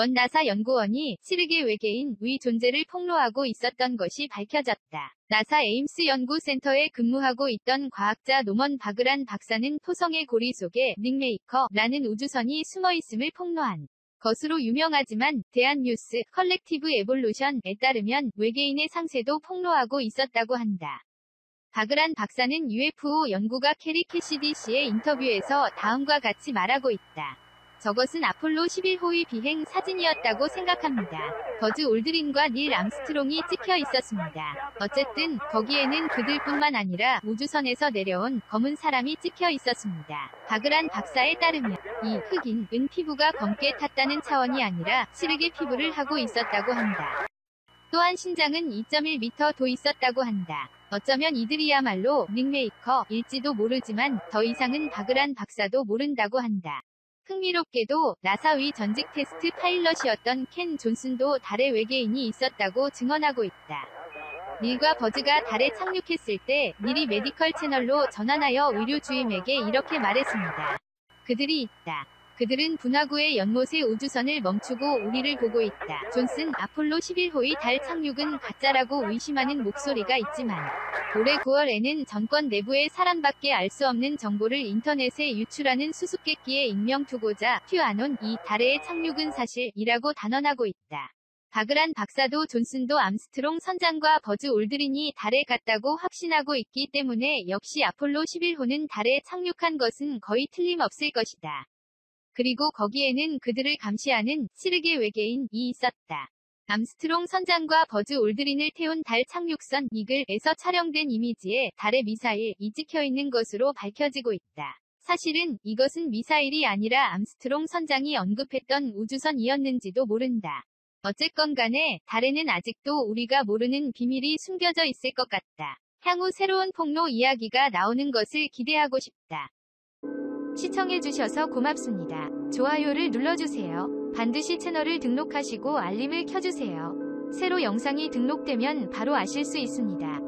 원 나사 연구원이 시르게 외계인 의 존재를 폭로하고 있었던 것이 밝혀졌다. 나사 에임스 연구센터에 근무하고 있던 과학자 노먼 바그란 박사는 토성의 고리 속에 닉메이커라는 우주선이 숨어 있음을 폭로한 것으로 유명하지만 대한뉴스 컬렉티브 에볼루션에 따르면 외계인의 상세도 폭로하고 있었다고 한다. 바그란 박사는 UFO 연구가 캐리 캐시디 씨의 인터뷰에서 다음과 같이 말하고 있다. 저것은 아폴로 11호의 비행 사진이었다고 생각합니다. 버즈 올드린과 닐 암스트롱이 찍혀 있었습니다. 어쨌든 거기에는 그들뿐만 아니라 우주선에서 내려온 검은 사람이 찍혀 있었습니다. 바그란 박사에 따르면 이 흑인 은 피부가 검게 탔다는 차원이 아니라 시르게 피부를 하고 있었다고 한다. 또한 신장은 2.1m 도 있었다고 한다. 어쩌면 이들이야말로 닉메이커일지도 모르지만 더 이상은 바그란 박사도 모른다고 한다. 흥미롭게도 나사의 전직 테스트 파일럿이었던 켄 존슨도 달에 외계인이 있었다고 증언하고 있다. 닐과 버즈가 달에 착륙했을 때 닐이 메디컬 채널로 전환하여 의료 주임에게 이렇게 말했습니다. 그들이 있다. 그들은 분화구의 연못의 우주선을 멈추고 우리를 보고 있다. 존슨 아폴로 11호의 달 착륙은 가짜라고 의심하는 목소리가 있지만 올해 9월에는 정권 내부의 사람밖에 알 수 없는 정보를 인터넷에 유출하는 수수께끼에 익명 두고자 큐아논 이 달의 착륙은 사실이라고 단언하고 있다. 바그란 박사도 존슨도 암스트롱 선장과 버즈 올드린이 달에 갔다고 확신하고 있기 때문에 역시 아폴로 11호는 달에 착륙한 것은 거의 틀림없을 것이다. 그리고 거기에는 그들을 감시하는 시르게 외계인이 있었다. 암스트롱 선장과 버즈 올드린을 태운 달 착륙선 이글에서 촬영된 이미지에 달의 미사일이 찍혀 있는 것으로 밝혀지고 있다. 사실은 이것은 미사일이 아니라 암스트롱 선장이 언급했던 우주선이었는지도 모른다. 어쨌건 간에 달에는 아직도 우리가 모르는 비밀이 숨겨져 있을 것 같다. 향후 새로운 폭로 이야기가 나오는 것을 기대하고 싶다. 시청해주셔서 고맙습니다. 좋아요를 눌러주세요. 반드시 채널을 등록하시고 알림을 켜주세요. 새로 영상이 등록되면 바로 아실 수 있습니다.